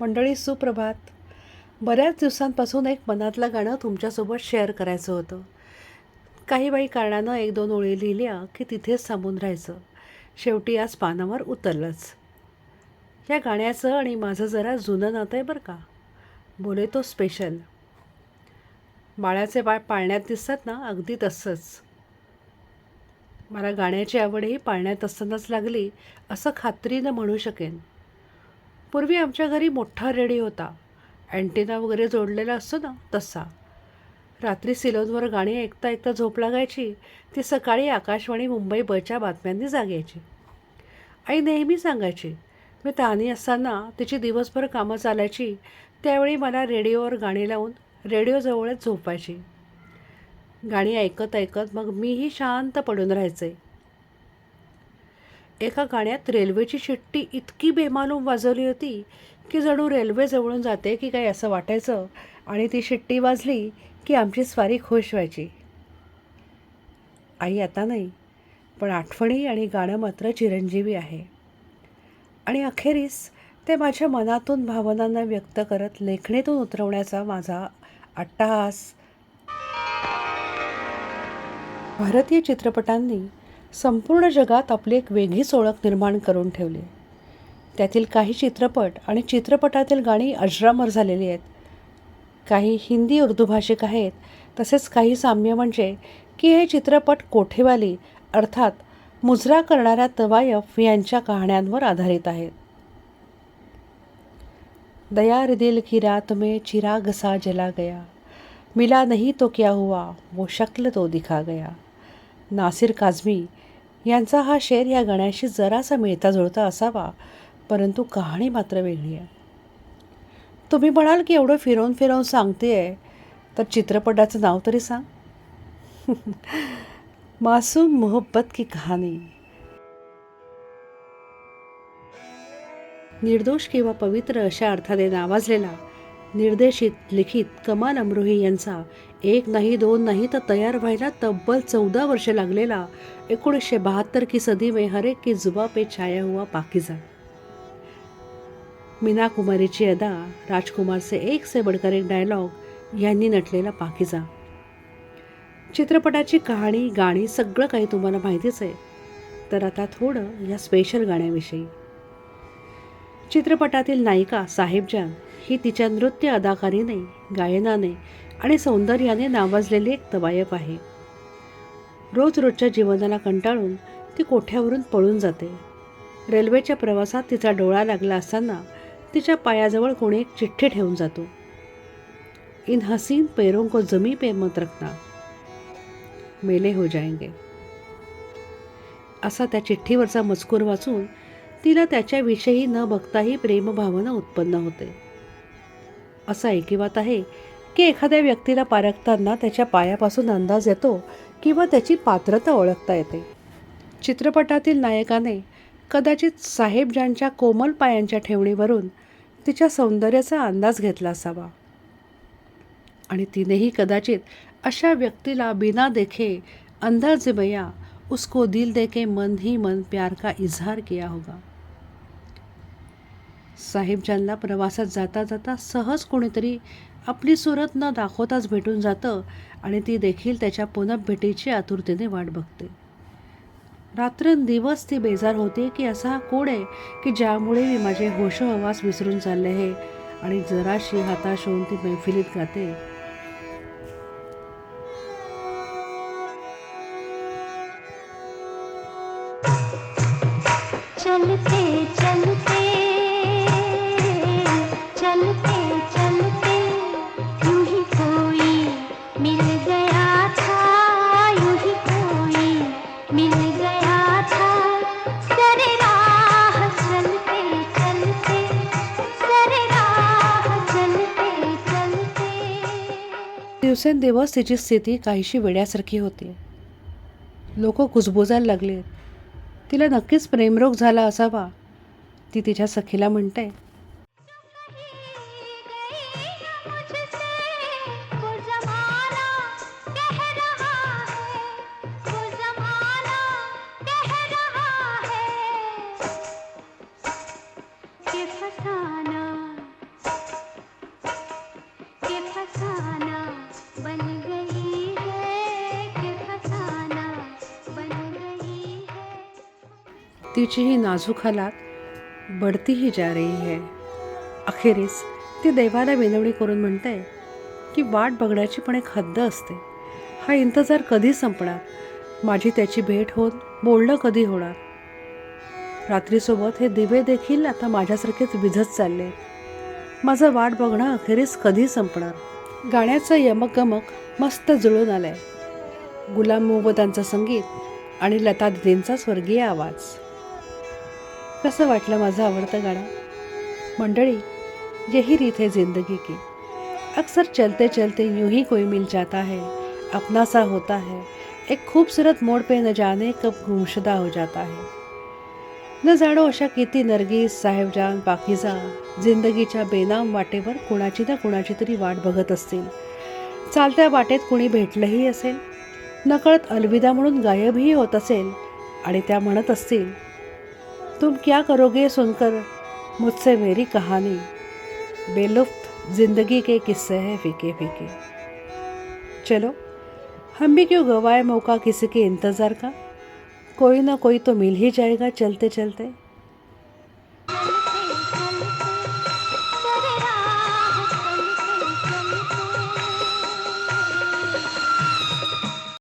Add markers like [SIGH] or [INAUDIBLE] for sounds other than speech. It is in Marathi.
मंडळी सुप्रभात. बऱ्याच दिवसांपासून एक मनातलं गाणं तुमच्यासोबत शेअर करायचं होतं. काही बाई कारणानं एक दोन ओळी लिहिल्या की तिथेच थांबून राहायचं. शेवटी आज पानावर उतरलंच. या गाण्याचं आणि माझं जरा जुनं नातं आहे बरं का? बोले तो स्पेशल बाळाचे बाळ पाळण्यात दिसतात ना अगदी तसंच. मला गाण्याची आवडही पाळण्यात असतानाच लागली असं खात्रीनं म्हणू शकेन. पूर्वी आमच्या घरी मोठा रेडिओ होता. अँटेना वगैरे जोडलेला असतो ना तसा. रात्री सिलोनवर गाणी ऐकता ऐकता झोप लागायची. ती सकाळी आकाशवाणी मुंबई बच्या बातम्यांनी जागायची आई नेहमी सांगायची मी तहानी असताना तिची दिवसभर कामं चालायची. त्यावेळी मला रेडिओवर गाणी लावून रेडिओजवळच झोपायची. गाणी ऐकत ऐकत मग मीही शांत पडून राहायचे. एका गाण्यात रेल्वेची शिट्टी इतकी बेमालूम वाजवली होती की जणू रेल्वे जवळून जाते की काय असं वाटायचं आणि ती शिट्टी वाजली की आमची स्वारी खुश व्हायची. आई आता नाही पण आठवणी आणि गाणं मात्र चिरंजीवी आहे. आणि अखेरीस ते माझ्या मनातून भावनांना व्यक्त करत लेखणीतून उतरवण्याचा माझा अट्टहास. भारतीय चित्रपटांनी संपूर्ण जगात आपली एक वेगळीच ओळख निर्माण करून ठेवली. त्यातील काही चित्रपट आणि चित्रपटातील गाणी अजरामर झालेली आहेत. काही हिंदी उर्दू भाषिक आहेत तसेच काही साम्य म्हणजे की हे चित्रपट कोठेवाली अर्थात मुजरा करणाऱ्या तवायफ यांच्या कहाण्यांवर आधारित आहेत. दया रिदिल की रात में चिराग सा जला गया मिला नहीं तो क्या हुआ वो शक्ल तो दिखा गया. नासिर काझमी यांचा हा शेर या गाण्याशी जरासा मिळता जुळता असावा परंतु कहाणी मात्र वेगळी आहे. तुम्ही म्हणाल की एवढं फिरवून फिरवून सांगते आहे तर चित्रपटाचं नाव तरी सांग. [LAUGHS] मासूम मोहब्बत की कहाणी. निर्दोष किंवा पवित्र अशा अर्थाने नावाजलेला निर्देशित लिखित कमाल अमरोही यांचा एक नाही दोन नाही तर तयार व्हायला तब्बल चौदा वर्ष लागलेला. एकोणीसशे बहात्तर की सदी में हरेक की जुबा पे छाया हुआ पाकिजा मीना कुमारीची अदा राजकुमारचे एक से बडकर एक डायलॉग यांनी नटलेला पाकिजा चित्रपटाची कहाणी गाणी सगळं काही तुम्हाला माहितीच आहे. तर आता थोडं या स्पेशल गाण्याविषयी. चित्रपटातील नायिका साहेबजान ही तिच्या नृत्य अदाकारीने गायनाने आणि सौंदर्याने नावाजलेली एक तवायफ आहे. रोज रोजच्या जीवनाला कंटाळून ती कोठ्यावरून पळून जाते. रेल्वेच्या प्रवासात तिचा डोळा लागला असताना तिच्या पायाजवळ कोणी एक चिठ्ठी ठेवून जातो. इन हसीन पैरों को जमी पे मत रखना. मेले हो जाएंगे. असा त्या चिठ्ठीवरचा मजकूर वाचून तिला त्याच्याविषयी न बघताही प्रेमभावना उत्पन्न होते. असं एकीवात आहे की एखाद्या व्यक्तीला पारखताना त्याच्या पायापासून अंदाज येतो किंवा त्याची पात्रता ओळखता येते. चित्रपटातील नायकाने कदाचित साहेबजांच्या कोमल पायांच्या ठेवणीवरून तिच्या सौंदर्याचा अंदाज घेतला असावा. आणि तिनेही कदाचित अशा व्यक्तीला बिना देखे अंदाज बया उसको दिल देखे मन ही मन प्यार का इजहार किया होगा. साहेबजांना प्रवासात जाता जाता सहज कोणीतरी आपली सुरत न दाखवताच भेटून जातं आणि ती देखील त्याच्या पुनर्भेटीची आतुरतेने वाट बघते. रात्रंदिवस ती बेजार होते की असा कोण कोड आहे की ज्यामुळे मी माझे होशोहवास विसरून चालले आहे आणि जराशी हाताश होऊन ती मैफिलीत गाते चलते चलते. दिवसेंदिवस तिची स्थिती काहीशी वेड्यासारखी होती लोक कुजबुजायला लागले तिला नक्कीच प्रेमरोग झाला असावा ती तिच्या सखीला म्हणते time. तिची ही नाजूक हालात. बढतीही जा रही है. अखेरीस ती देवाला विनवणी करून म्हणते की वाट बघण्याची पण एक हद्द असते. हा इंतजार कधी संपणार? माझी त्याची भेट होऊन बोलणं कधी होणार? रात्रीसोबत हे दिवे देखील आता माझ्यासारखेच विझत चालले. माझं वाट बघणं अखेरीस कधी संपणार? गाण्याचं यमक गमक मस्त जुळून आलंय. गुलाम मोहम्मदांचं संगीत आणि लता दिदींचा स्वर्गीय आवाज. कसं वाटलं माझं आवडतं गाणं? मंडळी यही रीत है जिंदगी की. अक्सर चलते चलते यूं ही कोई मिल जाता है अपना सा होता है. एक खूबसूरत मोड पे न जाने कब गुमशुदा हो जाता है. न जाणो अशा किती नरगीस साहेबजान पाकिजा जिंदगीच्या बेनाम वाटेवर कुणाची ना कुणाची तरी वाट बघत असतील. चालत्या वाटेत कुणी भेटलंही असेल. नकळत अलविदा म्हणून गायबही होत असेल आणि त्या म्हणत असतील तुम क्या करोगे सुनकर मुझसे मेरी कहानी? बेलुफ्त ज़िंदगी के किस्से हैं फीके फीके चलो, हम भी क्यों गवाए मौका किसी के इंतज़ार का? कोई ना कोई तो मिल ही जाएगा चलते चलते